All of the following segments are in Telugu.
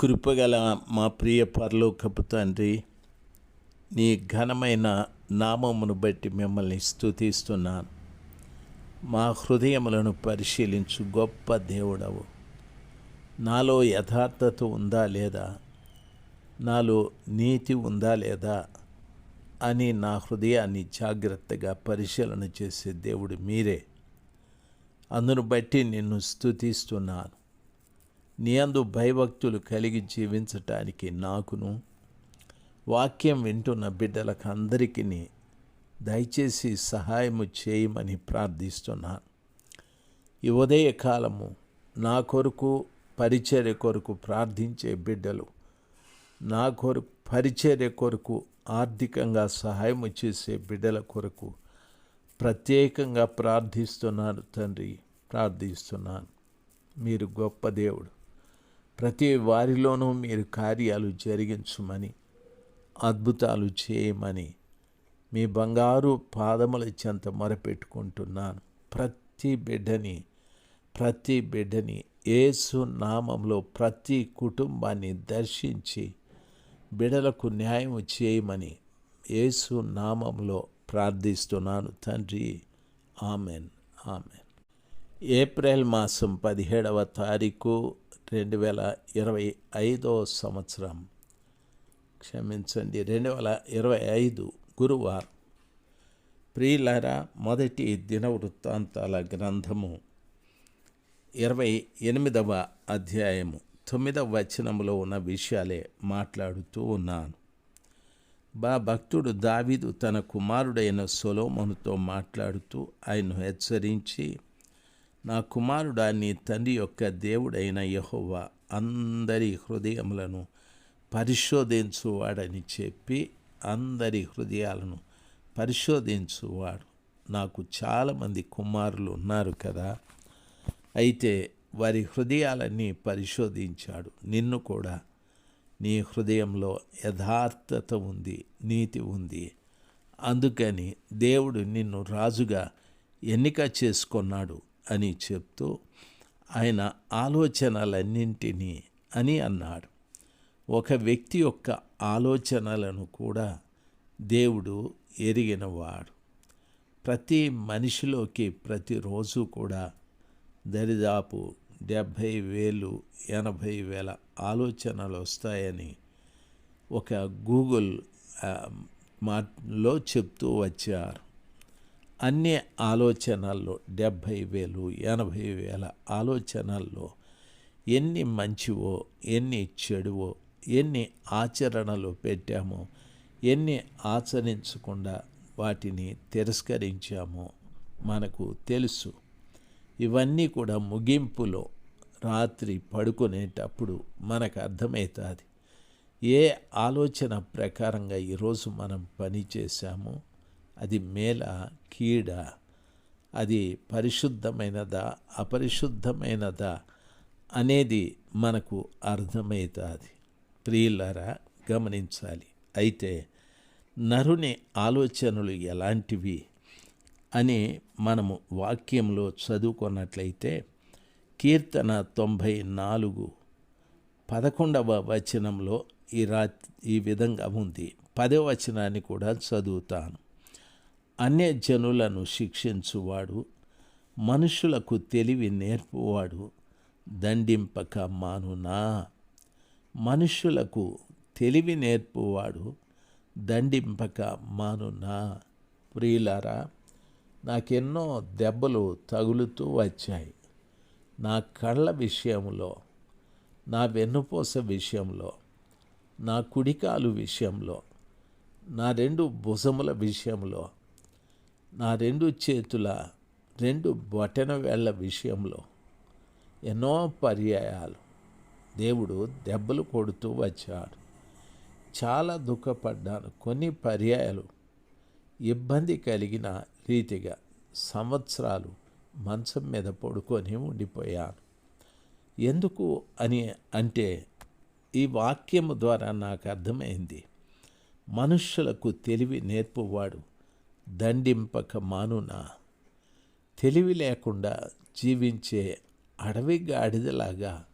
కృపగల మా ప్రియ పరలోకపు తండ్రి నీ ఘనమైన నామమును బట్టి మిమ్మల్ని స్థుతిస్తున్నాను మా హృదయములను పరిశీలించు గొప్ప దేవుడవు. నాలో యథార్థత ఉందా లేదా? నాలో నీతి ఉందా లేదా? అని నా హృదయాన్ని జాగ్రత్తగా పరిశీలన చేసే దేవుడు మీరే. అందును బట్టి నిన్ను స్థుతిస్తున్నాను నీ అందు భయభక్తులు కలిగి జీవించటానికి నాకును వాక్యం వింటున్న బిడ్డలకు అందరికీ దయచేసి సహాయము చేయమని ప్రార్థిస్తున్నాను ఈ ఉదయకాలము నా కొరకు పరిచర్య కొరకు ప్రార్థించే బిడ్డలు నా కొరకు పరిచర్య కొరకు ఆర్థికంగా సహాయం చేసే బిడ్డల కొరకు ప్రత్యేకంగా ప్రార్థిస్తున్నాను తండ్రి ప్రార్థిస్తున్నాను మీరు గొప్ప దేవుడు. ప్రతి వారిలోనూ మీరు కార్యాలు జరిగించమని అద్భుతాలు చేయమని మీ బంగారు పాదముల చెంత మొరపెట్టుకుంటున్నాను. ప్రతి బిడ్డని ప్రతి బిడ్డని ఏసు నామంలో ప్రతి కుటుంబాన్ని దర్శించి బిడలకు న్యాయం చేయమని ఏసు నామంలో ప్రార్థిస్తున్నాను తండ్రి. ఆమెన్. ఆమెన్. ఏప్రిల్ మాసం పదిహేడవ తారీఖు రెండు వేల ఇరవై ఐదో సంవత్సరం. క్షమించండి రెండు వేల ఇరవై ఐదు గురువారం. ప్రియులారా మొదటి దిన వృత్తాంతాల గ్రంథము ఇరవై ఎనిమిదవ అధ్యాయము. తొమ్మిదవ వచనములో ఉన్న విషయాలే మాట్లాడుతూ ఉన్నాను. బా భక్తుడు దావీదు తన కుమారుడైన సొలోమోనుతో మాట్లాడుతూ ఆయన్ను హెచ్చరించి నా కుమారుడా నీ తండ్రి యొక్క దేవుడైన యహోవా అందరి హృదయములను పరిశోధించువాడని చెప్పి అందరి హృదయాలను పరిశోధించువాడు. నాకు చాలామంది కుమారులు ఉన్నారు కదా. అయితే వారి హృదయాలన్నీ పరిశోధించాడు. నిన్ను కూడా. నీ హృదయంలో యథార్థత ఉంది నీతి ఉంది. అందుకని దేవుడు నిన్ను రాజుగా ఎన్నిక చేసుకున్నాడు. అని చెప్తూ ఆయన ఆలోచనలన్నింటినీ అని అన్నాడు. ఒక వ్యక్తి యొక్క ఆలోచనలను కూడా దేవుడు ఎరిగినవాడు. ప్రతి మనిషిలోకి ప్రతిరోజు కూడా దరిదాపు డెబ్భై వేలు ఎనభై వేల ఆలోచనలు వస్తాయని ఒక గూగుల్ మాలో చెప్తూ వచ్చారు. అన్ని ఆలోచనల్లో డెబ్భై వేలు ఎనభై వేల ఆలోచనల్లో ఎన్ని మంచివో ఎన్ని చెడువో ఎన్ని ఆచరణలు పెట్టామో ఎన్ని ఆచరించకుండా వాటిని తిరస్కరించామో మనకు తెలుసు. ఇవన్నీ కూడా ముగింపులో రాత్రి పడుకునేటప్పుడు మనకు అర్థమవుతుంది. ఏ ఆలోచన ప్రకారంగా ఈరోజు మనం పనిచేశామో? అది మేల కీడ అది పరిశుద్ధమైనదా అపరిశుద్ధమైనదా అనేది మనకు అర్థమవుతుంది. ప్రియులరా గమనించాలి. అయితే నరుని ఆలోచనలు ఎలాంటివి అని మనము వాక్యంలో చదువుకున్నట్లయితే కీర్తన తొంభై నాలుగు పదకొండవ వచనంలో ఈ రా ఈ విధంగా ఉంది. పదవ వచనాన్ని కూడా చదువుతాను. అన్యజనులను శిక్షించువాడు మనుషులకు తెలివి నేర్పువాడు దండింపక మానునా. మనుషులకు తెలివి నేర్పువాడు దండింపక మానునా. ప్రియులారా నాకెన్నో దెబ్బలు తగులుతూ వచ్చాయి. నా కళ్ళ విషయంలో నా వెన్నుపూస విషయంలో నా కుడికాలు విషయంలో నా రెండు భుజముల విషయంలో నా రెండు చేతుల రెండు బొటన వేళ్ళ విషయంలో ఎన్నో పర్యాయాలు. దేవుడు దెబ్బలు కొడుతూ వచ్చాడు. చాలా దుఃఖపడ్డాను. కొన్ని పర్యాయాలు ఇబ్బంది కలిగిన రీతిగా సంవత్సరాలు మంచం మీద పడుకొని ఉండిపోయాను. ఎందుకు అని అంటే ఈ వాక్యము ద్వారా నాకు అర్థమైంది. మనుష్యులకు తెలివి నేర్పువాడు దండింపక మానున. తెలివి లేకుండా జీవించే అడవి గాడిదలాగా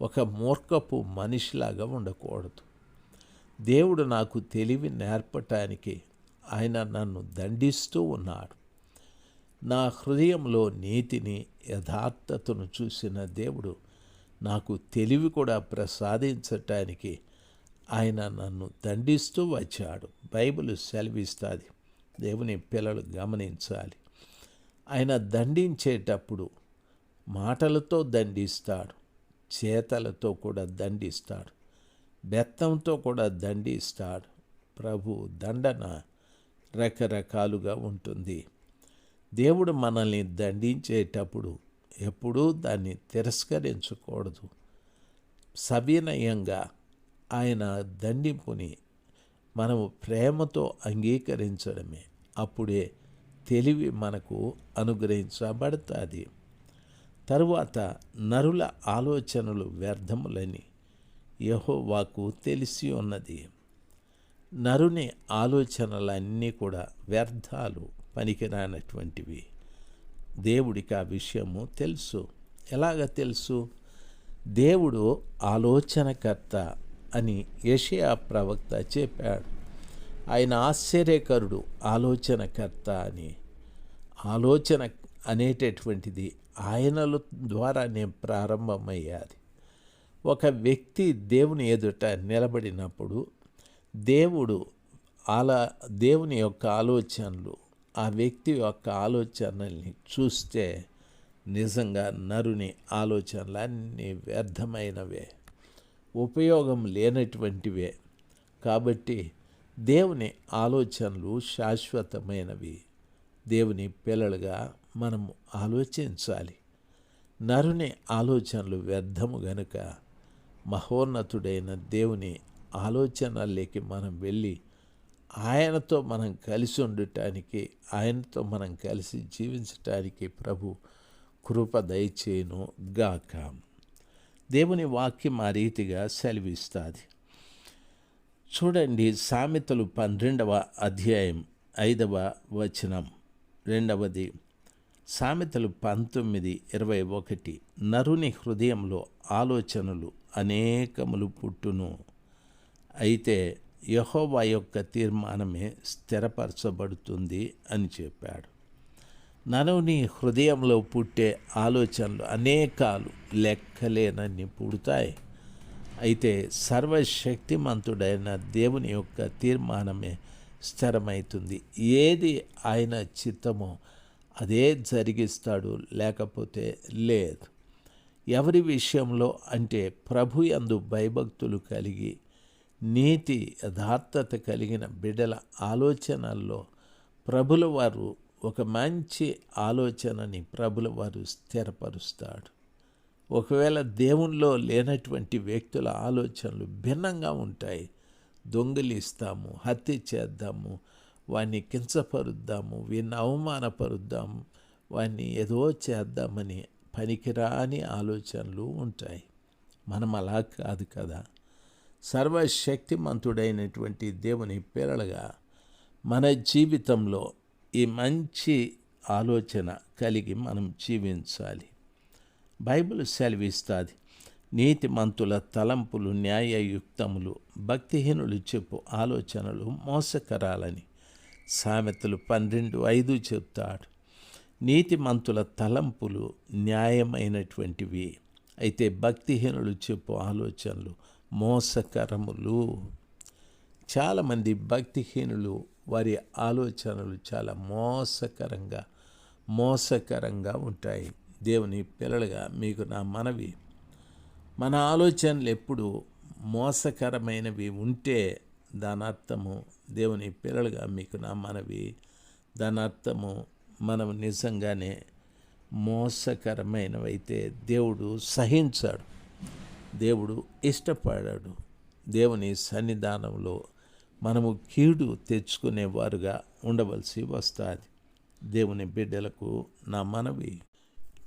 ఒక మూర్ఖపు మనిషిలాగా ఉండకూడదు. దేవుడు నాకు తెలివి నేర్పటానికి ఆయన నన్ను దండిస్తూ ఉన్నాడు. నా హృదయంలో నీతిని యథార్థతను చూసిన దేవుడు నాకు తెలివి కూడా ప్రసాదించటానికి ఆయన నన్ను దండిస్తూ వచ్చాడు. బైబిల్ సెలవిస్తుంది. దేవుని పిల్లలు గమనించాలి. ఆయన దండించేటప్పుడు మాటలతో దండిస్తాడు చేతలతో కూడా దండిస్తాడు బెత్తంతో కూడా దండిస్తాడు. ప్రభు దండన రకరకాలుగా ఉంటుంది. దేవుడు మనల్ని దండించేటప్పుడు ఎప్పుడూ దాన్ని తిరస్కరించకూడదు. సవినయంగా ఆయన దండింపుని మనము ప్రేమతో అంగీకరించడమే. అప్పుడే తెలివి మనకు అనుగ్రహించబడుతుంది. తరువాత నరుల ఆలోచనలు వ్యర్థములని యహోవాకు తెలిసి ఉన్నది. నరుని ఆలోచనలన్నీ కూడా వ్యర్థాలు పనికిరానటువంటివి. దేవుడికి ఆ విషయము తెలుసు. ఎలాగ తెలుసు? దేవుడు ఆలోచనకర్త అని ఏషియా ప్రవక్త చెప్పాడు. ఆయన ఆశ్చర్యకరుడు ఆలోచనకర్త అని. ఆలోచన అనేటటువంటిది ఆయనల ద్వారానే ప్రారంభమయ్యాది. ఒక వ్యక్తి దేవుని ఎదుట నిలబడినప్పుడు దేవుడు అలా దేవుని యొక్క ఆలోచనలు ఆ వ్యక్తి యొక్క ఆలోచనల్ని చూస్తే నిజంగా నరుని ఆలోచనలు అన్నీ వ్యర్థమైనవే. ఉపయోగం లేనటువంటివే. కాబట్టి దేవుని ఆలోచనలు శాశ్వతమైనవి. దేవుని పిల్లలుగా మనము ఆలోచించాలి. నరుని ఆలోచనలు వ్యర్థము గనుక మహోన్నతుడైన దేవుని ఆలోచనలకి మనం వెళ్ళి ఆయనతో మనం కలిసి ఉండటానికి ఆయనతో మనం కలిసి జీవించటానికి ప్రభు కృప దయచేను గాక దేవుని వాక్యం ఆ రీతిగా సెలవిస్తుంది. చూడండి సామెతలు పన్నెండవ అధ్యాయం ఐదవ వచనం రెండవది సామెతలు పంతొమ్మిది ఇరవై ఒకటి. నరుని హృదయంలో ఆలోచనలు అనేకములు పుట్టును. అయితే యహోవా యొక్క తీర్మానమే స్థిరపరచబడుతుంది అని చెప్పాడు. ననుని హృదయంలో పుట్టే ఆలోచనలు అనేకాలు లెక్కలేనన్ని పుడతాయి. అయితే సర్వశక్తిమంతుడైన దేవుని యొక్క తీర్మానమే స్థిరమవుతుంది ఏది ఆయన చిత్తమో అదే జరిగిస్తాడు లేకపోతే లేదు. ఎవరి విషయంలో అంటే ప్రభు యందు భయభక్తులు కలిగి నీతి యథార్థత కలిగిన బిడ్డల ఆలోచనల్లో ప్రభుల వారు ఒక మంచి ఆలోచనని ప్రభుల వారు స్థిరపరుస్తాడు. ఒకవేళ దేవుణ్ణిలో లేనటువంటి వ్యక్తుల ఆలోచనలు భిన్నంగా ఉంటాయి దొంగిలిస్తాము హత్య చేద్దాము వాడిని కించపరుద్దాము వీరిని అవమానపరుద్దాము వాడిని ఏదో చేద్దామని పనికిరాని ఆలోచనలు ఉంటాయి. మనం అలా కాదు కదా. సర్వశక్తిమంతుడైనటువంటి దేవుని పిల్లలుగా మన జీవితంలో ఈ మంచి ఆలోచన కలిగి మనం జీవించాలి. బైబిల్ సెలవిస్తుంది నీతిమంతుల తలంపులు న్యాయయుక్తములు భక్తిహీనులు చెప్పు ఆలోచనలు మోసకరాలని సామెతలు పన్నెండు ఐదు చెప్తాడు. నీతిమంతుల తలంపులు న్యాయమైనటువంటివి అయితే భక్తిహీనులు చెప్పు ఆలోచనలు మోసకరములు. చాలామంది భక్తిహీనులు వారి ఆలోచనలు చాలా మోసకరంగా మోసకరంగా ఉంటాయి. దేవుని పిల్లలుగా మీకు నా మనవి. మన ఆలోచనలు ఎప్పుడు మోసకరమైనవి ఉంటే దాని అర్థము దేవుని పిల్లలుగా మీకు నా మనవి. దాని అర్థము మనం నిజంగానే మోసకరమైనవైతే దేవుడు సహించాడు. దేవుడు ఇష్టపడాడు. దేవుని సన్నిధానంలో మనము కీడు తెచ్చుకునేవారుగా ఉండవలసి వస్తుంది. దేవుని బిడ్డలకు నా మనవి.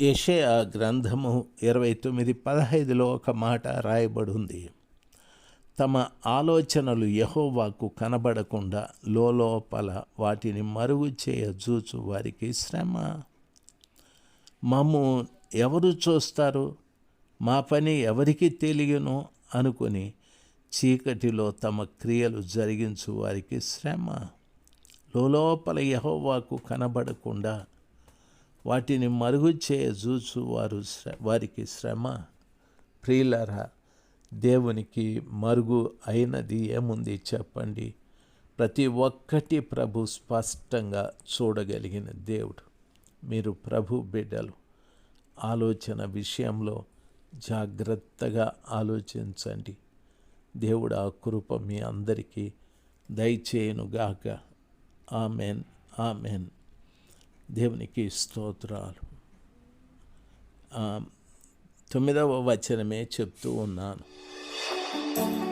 యషయ గ్రంథము ఇరవై తొమ్మిది పదహైదులో ఒక మాట రాయబడి ఉంది తమ ఆలోచనలు యహోవాకు కనబడకుండా లోపల వాటిని మరుగు చేయజూచు వారికి శ్రమ. మమ్ము ఎవరు చూస్తారు? మా పని ఎవరికి తెలియను? అనుకుని చీకటిలో తమ క్రియలు జరిగించు వారికి శ్రమ. లోపల యహోవాకు కనబడకుండా వాటిని మరుగు చేయజూచు వారు శ్ర- వారికి శ్రమ. ప్రియులరా దేవునికి మరుగు అయినది ఏముంది చెప్పండి. ప్రతి ఒక్కటి ప్రభు స్పష్టంగా చూడగలిగిన దేవుడు. మీరు ప్రభు బిడ్డలు. ఆలోచన విషయంలో జాగ్రత్తగా ఆలోచించండి. దేవుడు ఆ కృప మీ అందరికీ దయచేయనుగాక. Amen amen. దేవునికి స్తోత్రాలు. ఆ, తొమ్మిదవ వచనమే చెప్తూ ఉన్నాను.